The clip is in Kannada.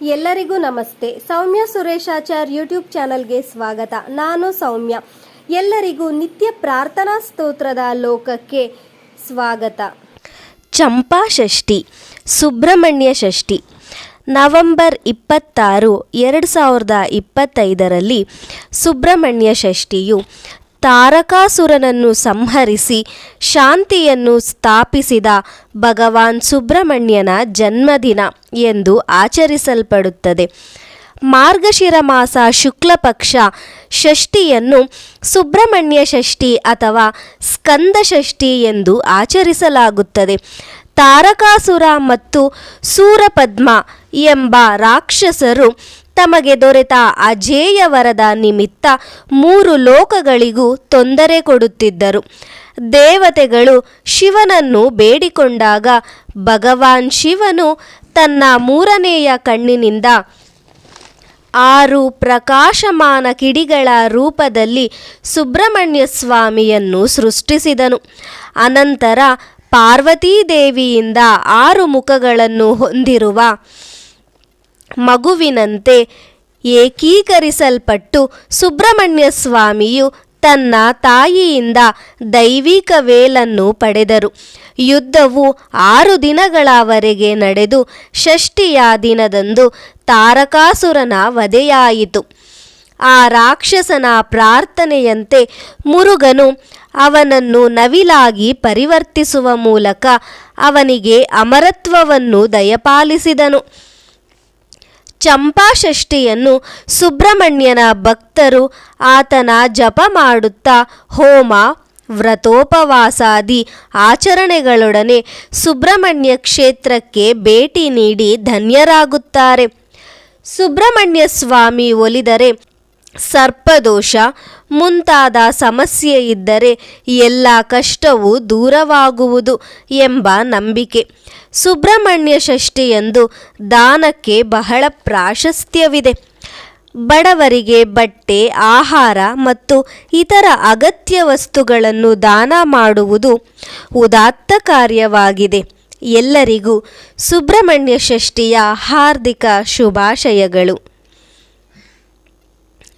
ಎಲ್ಲರಿಗೂ ನಮಸ್ತೆ. ಸೌಮ್ಯ ಸುರೇಶಾಚಾರ್ ಯೂಟ್ಯೂಬ್ ಚಾನಲ್ಗೆ ಸ್ವಾಗತ. ನಾನು ಸೌಮ್ಯ. ಎಲ್ಲರಿಗೂ ನಿತ್ಯ ಪ್ರಾರ್ಥನಾ ಸ್ತೋತ್ರದ ಲೋಕಕ್ಕೆ ಸ್ವಾಗತ. ಚಂಪಾ ಷಷ್ಠಿ, ಸುಬ್ರಹ್ಮಣ್ಯ ಷಷ್ಠಿ. ನವೆಂಬರ್ ಇಪ್ಪತ್ತಾರು, ಎರಡು ಸಾವಿರದ ಇಪ್ಪತ್ತೈದರಲ್ಲಿ ಸುಬ್ರಹ್ಮಣ್ಯ ಷಷ್ಠಿಯು ತಾರಕಾಸುರನನ್ನು ಸಂಹರಿಸಿ ಶಾಂತಿಯನ್ನು ಸ್ಥಾಪಿಸಿದ ಭಗವಾನ್ ಸುಬ್ರಹ್ಮಣ್ಯನ ಜನ್ಮದಿನ ಎಂದು ಆಚರಿಸಲ್ಪಡುತ್ತದೆ. ಮಾರ್ಗಶಿರ ಮಾಸ ಶುಕ್ಲ ಪಕ್ಷ ಷಷ್ಠಿಯನ್ನು ಸುಬ್ರಹ್ಮಣ್ಯ ಷಷ್ಠಿ ಅಥವಾ ಸ್ಕಂದ ಷಷ್ಠಿ ಎಂದು ಆಚರಿಸಲಾಗುತ್ತದೆ. ತಾರಕಾಸುರ ಮತ್ತು ಸೂರಪದ್ಮ ಎಂಬ ರಾಕ್ಷಸರು ತಮಗೆ ದೊರೆತ ಅಜೇಯ ವರದ ನಿಮಿತ್ತ ಮೂರು ಲೋಕಗಳಿಗೂ ತೊಂದರೆ ಕೊಡುತ್ತಿದ್ದರು. ದೇವತೆಗಳು ಶಿವನನ್ನು ಬೇಡಿಕೊಂಡಾಗ ಭಗವಾನ್ ಶಿವನು ತನ್ನ ಮೂರನೆಯ ಕಣ್ಣಿನಿಂದ ಆರು ಪ್ರಕಾಶಮಾನ ಕಿಡಿಗಳ ರೂಪದಲ್ಲಿ ಸುಬ್ರಹ್ಮಣ್ಯ ಸ್ವಾಮಿಯನ್ನು ಸೃಷ್ಟಿಸಿದನು. ಅನಂತರ ಪಾರ್ವತೀದೇವಿಯಿಂದ ಆರು ಮುಖಗಳನ್ನು ಹೊಂದಿರುವ ಮಗುವಿನಂತೆ ಏಕೀಕರಿಸಲ್ಪಟ್ಟು ಸುಬ್ರಹ್ಮಣ್ಯ ಸ್ವಾಮಿಯು ತನ್ನ ತಾಯಿಯಿಂದ ದೈವಿಕ ವೇಲನ್ನು ಪಡೆದರು. ಯುದ್ಧವು ಆರು ದಿನಗಳವರೆಗೆ ನಡೆದು ಷಷ್ಠಿಯ ದಿನದಂದು ತಾರಕಾಸುರನ ವಧೆಯಾಯಿತು. ಆ ರಾಕ್ಷಸನ ಪ್ರಾರ್ಥನೆಯಂತೆ ಮುರುಗನು ಅವನನ್ನು ನವಿಲಾಗಿ ಪರಿವರ್ತಿಸುವ ಮೂಲಕ ಅವನಿಗೆ ಅಮರತ್ವವನ್ನು ದಯಪಾಲಿಸಿದನು. ಚಂಪಾಷಷ್ಠಿಯನ್ನು ಸುಬ್ರಹ್ಮಣ್ಯನ ಭಕ್ತರು ಆತನ ಜಪ ಮಾಡುತ್ತಾ ಹೋಮ, ವ್ರತೋಪವಾಸಾದಿ ಆಚರಣೆಗಳೊಡನೆ ಸುಬ್ರಹ್ಮಣ್ಯ ಕ್ಷೇತ್ರಕ್ಕೆ ಭೇಟಿ ನೀಡಿ ಧನ್ಯರಾಗುತ್ತಾರೆ. ಸುಬ್ರಹ್ಮಣ್ಯ ಸ್ವಾಮಿ ಒಲಿದರೆ ಸರ್ಪದೋಷ ಮುಂತಾದ ಸಮಸ್ಯೆ ಇದ್ದರೆ ಎಲ್ಲ ಕಷ್ಟವು ದೂರವಾಗುವುದು ಎಂಬ ನಂಬಿಕೆ. ಸುಬ್ರಹ್ಮಣ್ಯ ಷಷ್ಠಿಯಂದು ದಾನಕ್ಕೆ ಬಹಳ ಪ್ರಾಶಸ್ತ್ಯವಿದೆ. ಬಡವರಿಗೆ ಬಟ್ಟೆ, ಆಹಾರ ಮತ್ತು ಇತರ ಅಗತ್ಯ ವಸ್ತುಗಳನ್ನು ದಾನ ಮಾಡುವುದು ಉದಾತ್ತ ಕಾರ್ಯವಾಗಿದೆ. ಎಲ್ಲರಿಗೂ ಸುಬ್ರಹ್ಮಣ್ಯ ಷಷ್ಠಿಯ ಹಾರ್ದಿಕ ಶುಭಾಶಯಗಳು.